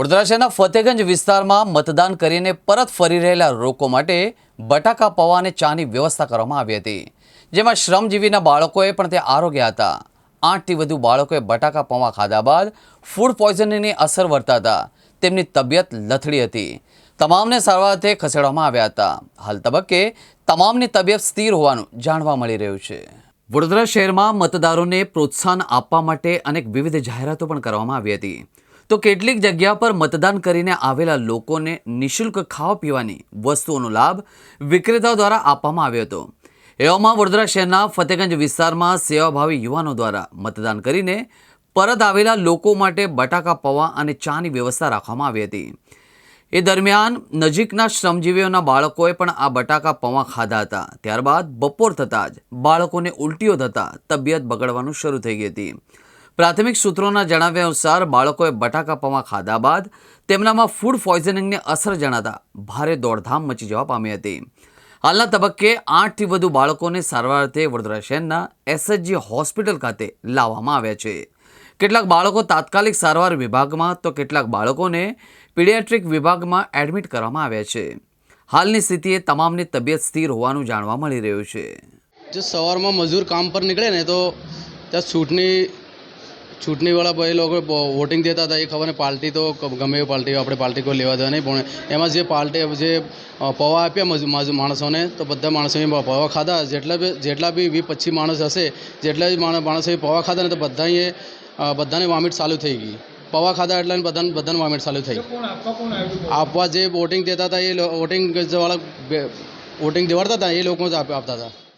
વડોદરા શહેરના ફતેગંજ વિસ્તારમાં મતદાન કરીને પરત ફરી રહેલા લોકો માટે બટાકા, પૌવા અને ચાની વ્યવસ્થા કરવામાં આવી હતી. જેમાં શ્રમજીવીના બાળકોએ પણ તે આરોગ્યા હતા. આઠથી વધુ બાળકોએ બટાકા, પૌવા ખાધા બાદ ફૂડ પોઈઝનિંગની અસર વર્તાતા તેમની તબિયત લથડી હતી. તમામને સારવારથી ખસેડવામાં આવ્યા હતા. હાલ તબક્કે તમામની તબિયત સ્થિર હોવાનું જાણવા મળી રહ્યું છે. વડોદરા શહેરમાં મતદારોને પ્રોત્સાહન આપવા માટે અનેક વિવિધ જાહેરાતો પણ કરવામાં આવી હતી. તો કેટલીક જગ્યા પર મતદાન કરીને આવેલા લોકોને નિઃશુલ્ક ખાવા પીવાની વસ્તુઓનો લાભ વિક્રેતાઓ દ્વારા આપવામાં આવ્યો હતો. એવામાં વડોદરા શહેરના ફતેગંજ વિસ્તારમાં સેવાભાવી યુવાનો દ્વારા મતદાન કરીને પરત આવેલા લોકો માટે બટાકા, પૌવા અને ચાની વ્યવસ્થા રાખવામાં આવી હતી. એ દરમિયાન નજીકના શ્રમજીવીઓના બાળકોએ પણ આ બટાકા, પૌવા ખાધા હતા. ત્યારબાદ બપોર થતાં જ બાળકોને ઉલટીઓ થતાં તબિયત બગડવાનું શરૂ થઈ ગઈ હતી. પ્રાથમિક સૂત્રોના જણાવ્યા અનુસાર બાળકોએ બટાકા પૌવા ખાધા બાદ તેમનામાં ફૂડ પોઈઝનિંગની અસર જણાતા ભારે દોડધામ મચી જવા પામી હતી. હાલના તબક્કે આઠથી વધુ બાળકોને સારવાર અર્થે વડોદરા શહેરના એસએચજી હોસ્પિટલ ખાતે લાવવામાં આવ્યા છે. કેટલાક બાળકો તાત્કાલિક સારવાર વિભાગમાં તો કેટલાક બાળકોને પીડિયાટ્રિક વિભાગમાં એડમિટ કરવામાં આવ્યા છે. હાલની સ્થિતિએ તમામની તબિયત સ્થિર હોવાનું જાણવા મળી રહ્યું છે. જો સવારમાં મજૂર કામ પર નીકળે ને તો ત્યાં ચૂંટણી ચૂંટણીવાળા ભાઈ લોકો વોટિંગ દેતા હતા, એ ખબર ને પાર્ટી તો ગમે એ પાર્ટી આપણે પાર્ટી કોઈ લેવા દેવા નહીં, પણ એમાં જે પાર્ટી જે પવા આપ્યા માણસોને, તો બધા માણસોએ પૌવા ખાધા. જેટલા બી જેટલા બી વીસ પચીસ માણસ હશે, જેટલા બી માણ- માણસોએ પૌવા ખાધા ને તો બધાએ બધાને વોમિટ ચાલુ થઈ ગઈ. પૌવા ખાધા એટલે બધાને બધાને વોમિટ ચાલુ થઈ આપવા જે વોટિંગ દેતા હતા એ વોટિંગ વાળા વોટિંગ દેવાડતા હતા, એ લોકો જ આપ- આપતા હતા.